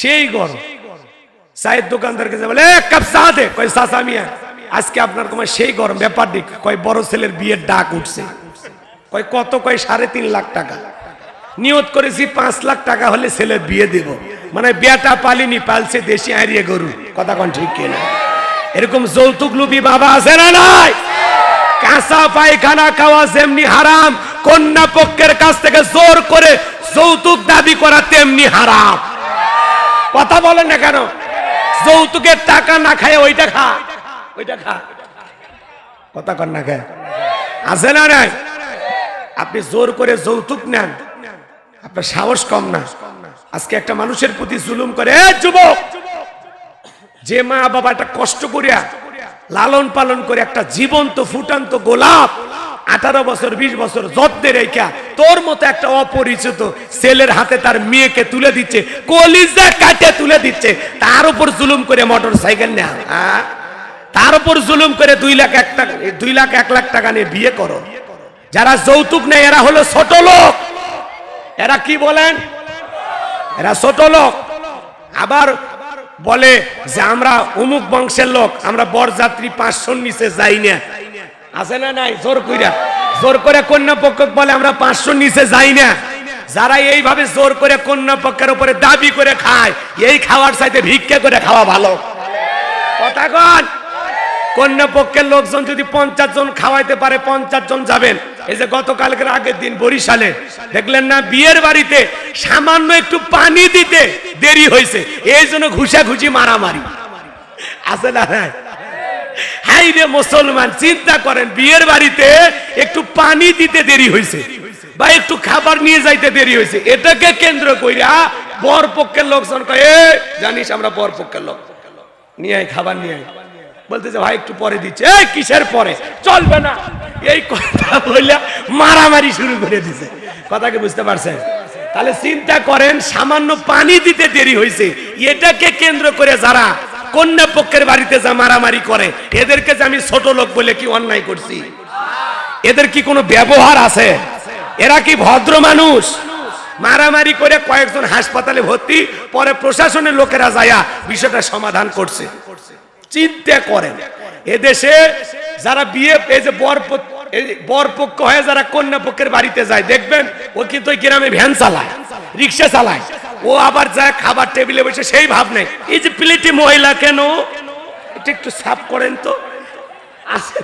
সেই গরম। চায়ের দোকানদারকে যে বলে কাপ কয় চাচা আজকে আপনার তোমার সেই গরম, ব্যাপার দিক কয়, বড় ছেলের বিয়ের ডাক উঠছে। কয়, কত? কয়, সাড়ে তিন লাখ টাকা। নিয়ত করেছি, পাঁচ লাখ টাকা হলে ছেলের বিয়ে দেব। মানে বিয়েটা পালিনি, পালছে দেশি হারিয়ে গরু। কথা কোন ঠিক কিনা এরকম যৌতুক লুবি বাবা আছে না নাই? কাঁচা পায়খানা খাওয়া যেমনি হারাম, কন্যা পক্ষের কাছ থেকে জোর করে যৌতুক দাবি করা তেমনি হারাম। কথা বলেন না কেন? যৌতুকের টাকা না খায় ওইটা খা। ওইটা খা। কথা কর না খায় আছে না নাই? আপনি জোর করে যৌতুক নেন। আপনার সাহস কম না। আজকে একটা মানুষের প্রতি জুলুম করে। "এ, যুবক! যে মা বাবাটা কষ্ট করিয়া লালন পালন করে একটা জীবন্ত ফুটান্ত গোলাপ আঠারো বছর, বিশ বছর যত্নে রেখা। তোর মতো একটা অপরিচিত ছেলের হাতে তার মেয়েকে তুলে দিচ্ছে, কলিজা কাটে তুলে দিচ্ছে, তার উপর জুলুম করে মোটর সাইকেল নেয়া। হ্যাঁ? তার উপর জুলুম করে দুই লাখ এক টাকা, দুই লাখ এক লাখ টাকা নিয়ে বিয়ে করো। যারা যৌতুক নেয়, এরা হলো ছোট লোক। এরা কি বলেন? এরা ছোট লোক। আবার বলে যে আমরা অমুক বংশের লোক, আমরা বরযাত্রী পাঁচশোর নিচে যাই না। আছে না নাই? জোর কইরা। জোর করে কন্যা পক্ষ বলে, আমরা পাঁচশোর নিচে যাই না। যারা এইভাবে জোর করে কন্যা পক্ষের উপরে দাবি করে খায়, এই খাওয়ার চাইতে ভিক্ষা করে খাওয়া ভালো। কথা কন। কন্যা পক্ষের লোকজন যদি পঞ্চাশ জন খাওয়াইতে পারে, পঞ্চাশ জন যাবেন। এই যে গতকালকের আগের দিন বরিশালে, দেখলেন না বিয়ের বাড়িতে সামান্য একটু পানি দিতে দেরি হয়েছে, এই জন্য ঘুষাঘুষি মারামারি। আছে না? হাই রে মুসলমান, চিন্তা করেন, বিয়ের বাড়িতে একটু পানি দিতে দেরি হয়েছে বা একটু খাবার নিয়ে যাইতে দেরি হয়েছে এটাকে কেন্দ্র কইরা বর পক্ষের লোকজন কয় জানিস আমরা বর পক্ষের লোক। নিয়ে আয়, খাবার নিয়ে আয়। বলতেছে, ভাই, একটু পরে দিচ্ছে। এই, কিসের পরে? চলবে না। এই কথা বললে মারামারি শুরু করে দিছে। কথা কি বুঝতে পারছেন? তাহলে চিন্তা করেন, সামান্য পানি দিতে দেরি হয়েছে এটাকে কেন্দ্র করে যারা কন্যা পক্ষের বাড়িতে যা মারামারি করে, এদেরকে যে আমি ছোট লোক বলে কি অন্যায় করছি? এদের কি কোনো ব্যবহার আছে? এরা কি ভদ্র মানুষ? মারামারি করে কয়েকজন হাসপাতালে ভর্তি, পরে প্রশাসনের লোকেরা যায়া বিষয়টা সমাধান করছে। চিন্তা করেন, এদেশে যারা বিয়ে, এই যে বর প- এই যে বর পক্ষ হয়ে যারা কন্যা পক্ষের বাড়িতে যায়, দেখবেন ও কিন্তু ওই গ্রামে ভ্যান চালায়, রিক্সা চালায়। ও আবার যায় খাবার টেবিলে বসে, সেই ভাব নেই। এই যে প্লেটে মহিলা কেন? এটা একটু সাফ করেন তো। আসে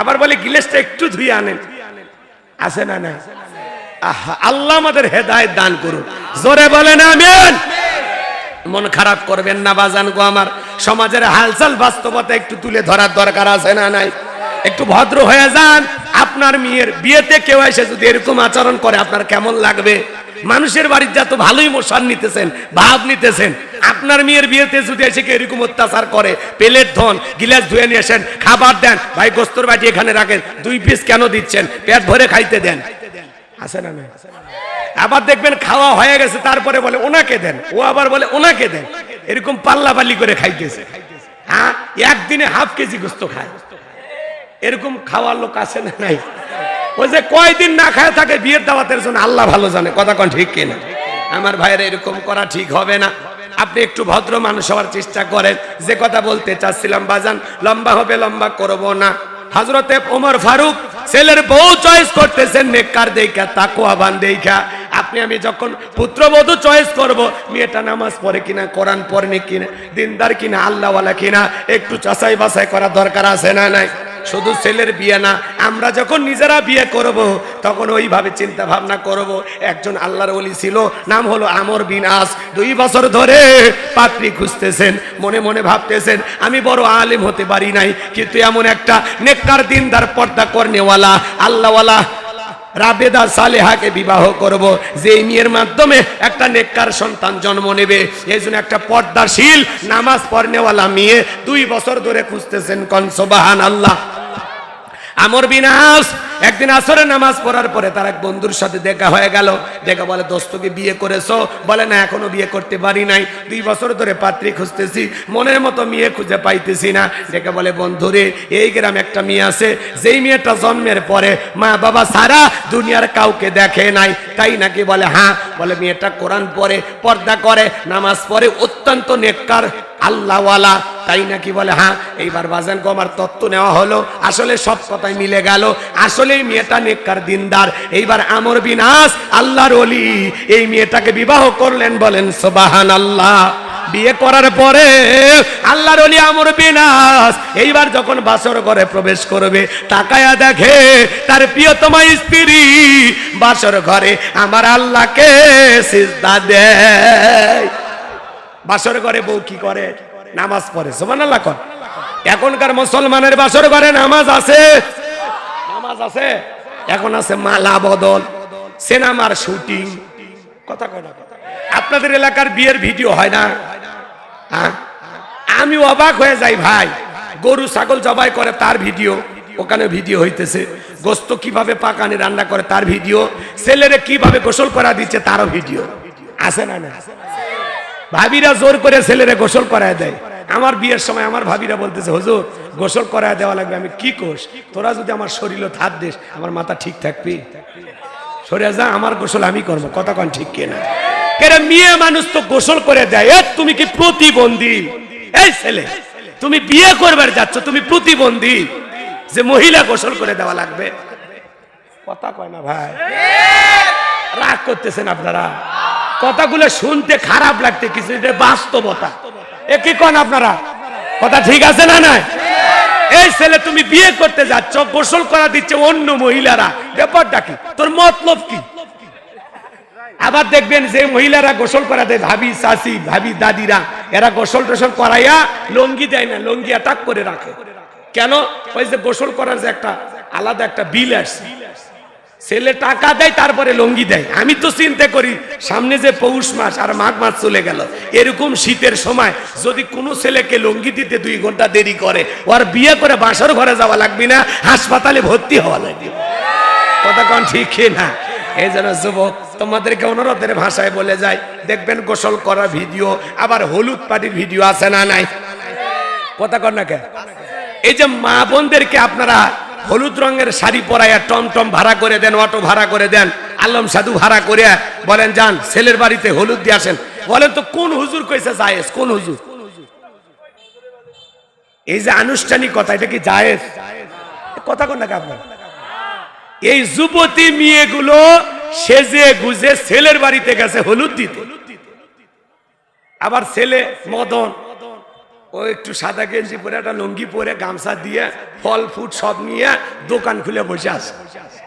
আবার বলে গিলাসটা একটু ধুয়ে আনেন। আছে না না আল্লাহ আমাদের হেদায়েত দান করুন। জোরে বলেন, আমিন। মন খারাপ করবেন না বাজান গো আমার। সমাজের হালচাল বাস্তবতা একটু তুলে ধরার দরকার আছে না নাই? একটু ভদ্র হয়ে যান। আপনার মেয়ের বিয়েতে কেউ এসে যদি এরকম আচরণ করে, আপনার কেমন লাগবে? মানুষের বাড়িতে যত ভালোই মোশান নিতেছেন, ভাব নিতেছেন। আপনার মেয়ের বিয়েতে যদি এসে কেউ এরকম অত্যাচার করে প্লেট ধন, গিলাস ধুয়ে নিয়ে আসেন, খাবার দেন, ভাই গোস্তর বাটি এখানে রাখেন, দুই পিস কেন দিচ্ছেন? পেট ভরে খাইতে দেন। আছে না না আবার দেখবেন খাওয়া হয়ে গেছে, তারপরে বলে, ওনাকে দেন। ও আবার বলে, ওনাকে দেন। এরকম পাল্লা পাল্লি করে খাইতেছে। হ্যাঁ? একদিনে হাফ কেজি গোস্ত খায়। এরকম খাওয়ার লোক আছে না নাই? ওই যে কয়দিন না খায় থাকে বিয়ের দাওয়াতের জন্য, আল্লাহ ভালো জানে। কথা কোন ঠিক কিনা? আমার ভাইয়ের এরকম করা ঠিক হবে না। আপনি একটু ভদ্র মানুষ হওয়ার চেষ্টা করেন। যে কথা বলতে চাচ্ছিলাম, বাজান, লম্বা হবে, লম্বা করব না। হজরতে ওমর ফারুক ছেলের বউ চয়েস করতেছেন, নেককার দেখা তাকু আবান দেখা। আপনি, আমি যখন পুত্রবধূ চয়েস করব, মেয়েটা নামাজ পড়ে কিনা, কোরআন পড়ে কিনা, দিনদার কিনা, আল্লাহওয়ালা কিনা, একটু চাচাই বাছাই করার দরকার আছে না নাই? শুধু ছেলের বিয়ে না, আমরা যখন নিজেরা বিয়ে করব, তখন ওইভাবে চিন্তা ভাবনা করব। একজন আল্লাহর অলি ছিল, নাম হলো আমর বিন আস। দুই বছর ধরে পাত্রী খুঁজতেছেন, মনে মনে ভাবতেছেন, আমি বড় আলেম হতে পারি নাই, কিন্তু এমন একটা নেককার দিনদার পর্দা করনেওয়ালা, আল্লাহওয়ালা রাবেদা সালেহাকে বিবাহ করব। যে মেয়ের মাধ্যমে একটা নেককার সন্তান জন্ম নেবে, এই জন্য একটা পর্দাশীল, নামাজ পড়নেওয়ালা মেয়ে দুই বছর ধরে খুঁজতেছেন কনসবাহান আল্লাহ আমর বিনাশ একদিন আসরে নামাজ পড়ার পরে তার এক বন্ধুর সাথে দেখা হয়ে গেল। দেখা বলে দোস্তকে বিয়ে করেছ? বলে, না, এখনও বিয়ে করতে পারি নাই। দুই বছর ধরে পাত্রী খুঁজতেছি, মনের মতো মেয়ে খুঁজে পাইতেছি না। দেখে বলে, বন্ধুরে, এই গ্রামে একটা মেয়ে আছে, যেই মেয়েটা জন্মের পরে মা বাবা সারা দুনিয়ার কাউকে দেখে নাই। তাই নাকি বলে হ্যাঁ বলে, মেয়েটা কোরআন পরে পর্দা করে, নামাজ পড়ে, অত্যন্ত নেককার, আল্লাহওয়ালা। তাই নাকি বলে হ্যাঁ এইবার বাজান আমার তত্ত্ব নেওয়া হলো। আসলে সব কথাই মিলে গেল। আসলে মেয়েটা নেককার, দিনদার। এইবার আমর বিনাশ আল্লাহর অলি এই মেয়েটাকে বিবাহ করলেন বলেন সোবাহান আল্লাহ বিয়ে করার পরে আল্লাহর অলি আমর বিনাশ এইবার যখন বাসর ঘরে প্রবেশ করবে, তাকায়া দেখে তার প্রিয়তমা স্ত্রী বাসর ঘরে, আমার আল্লাহকে সিজদা দেয়। বাসর ঘরে বউ কি করে? নামাজ পড়ে সোমান আল্লাহ কর। এখনকার মুসলমানের বাসর ঘরে নামাজ আছে? নামাজ আছে। এখন আছে মালা বদল, সিনেমার শুটিং। কথা কয় না। আপনাদের এলাকার বিয়ের ভিডিও হয় না? আমি অবাক হয়ে যাই ভাই। গরু, ছাগল জবাই করে তার ভিডিও। ওখানে ভিডিও হইতেছে। গোস্ত কীভাবে পাকানি রান্না করে তার ভিডিও। ছেলেরে কীভাবে গোসল করা দিচ্ছে তারও ভিডিও। আছে না না ভাবিরা জোর করে ছেলেরে গোসল করায় দেয়। আমার বিয়ের সময় আমার ভাবিরা বলতেছে, হুজুর, গোসল করায় দেওয়া লাগবে। আমি কি কোষ? তোরা যদি আমার শরীরে থাক দিস, আমার মাথা ঠিক থাকবি? সরে যা, আমার গোসল আমি করব। কন ঠিক কিনা? কেরে মেয়ে মানুষ তো গোসল করে দেয়? তুমি কি প্রতিবন্ধী? এই ছেলে, তুমি বিয়ে করবার যাচ্ছ, তুমি প্রতিবন্ধী যে মহিলা গোসল করে দেওয়া লাগবে? কথা কয় না ভাই। রাগ করতেছেন আপনারা। কথাগুলো শুনতে খারাপ লাগতে কিছু বাস্তবতা। এ, কি কন আপনারা? কথা ঠিক আছে না না এই ছেলে, তুমি বিয়ে করতে যাচ্ছ, গোসল করা দিচ্ছে অন্য মহিলারা। ব্যাপারটা কি? তোর মতলব কি? আবার দেখবেন যে মহিলারা গোসল করা দেয় ভাবি চাষি ভাবি, দাদিরা, এরা গোসল টোসল করাইয়া লঙ্গি দেয় না লঙ্গি অ্যাটাক করে রাখে। কেন? ওই যে গোসল করার যে একটা আলাদা একটা বিল আসছে ছেলে টাকা দেয়, তারপরে লঙ্গি দেয়। আমি তো চিন্তা করি, সামনে যে পৌষ মাস আর মাঘ মাস চলে গেল, এরকম শীতের সময় যদি কোনো ছেলেকে লঙ্গি দিতে দুই ঘণ্টা দেরি করে, ওর বিয়ে করে বাসর ঘরে যাওয়া লাগবে না, হাসপাতালে ভর্তি হওয়া লাগবে। কথা কন, ঠিক না? এই জন্য যুবক তোমাদেরকে অনুরোধের ভাষায় বলে যায় দেখবেন গোসল করা ভিডিও, আবার হলুদ পাটির ভিডিও আছে না নাই? কথা কন না কে এই যে মা বোনদেরকে আপনারা হলুদ রঙের শাড়ি পরাইয়া টমটম ভাড়া করে দেন, অটো ভাড়া করে দেন, আলম সাধু ভাড়া করে বলেন, যান, ছেলের বাড়িতে হলুদ দিয়ে আসেন। বলেন তো, কোন হুজুর কইছে জায়েজ? কোন হুজুর? এই যে আনুষ্ঠানিকতা, এটা কি জায়েজ? কথা কোন নাকি আপনার? এই যুবতী মেয়েগুলো সেজে গুজে ছেলের বাড়িতে গেছে হলুদ দিতে। আবার ছেলে মদন, ও একটু সাদা গেঞ্জি পরে, একটা লুঙ্গি পরে, গামছা দিয়ে, ফল, ফুট সব নিয়ে দোকান খুলে বসে আছে।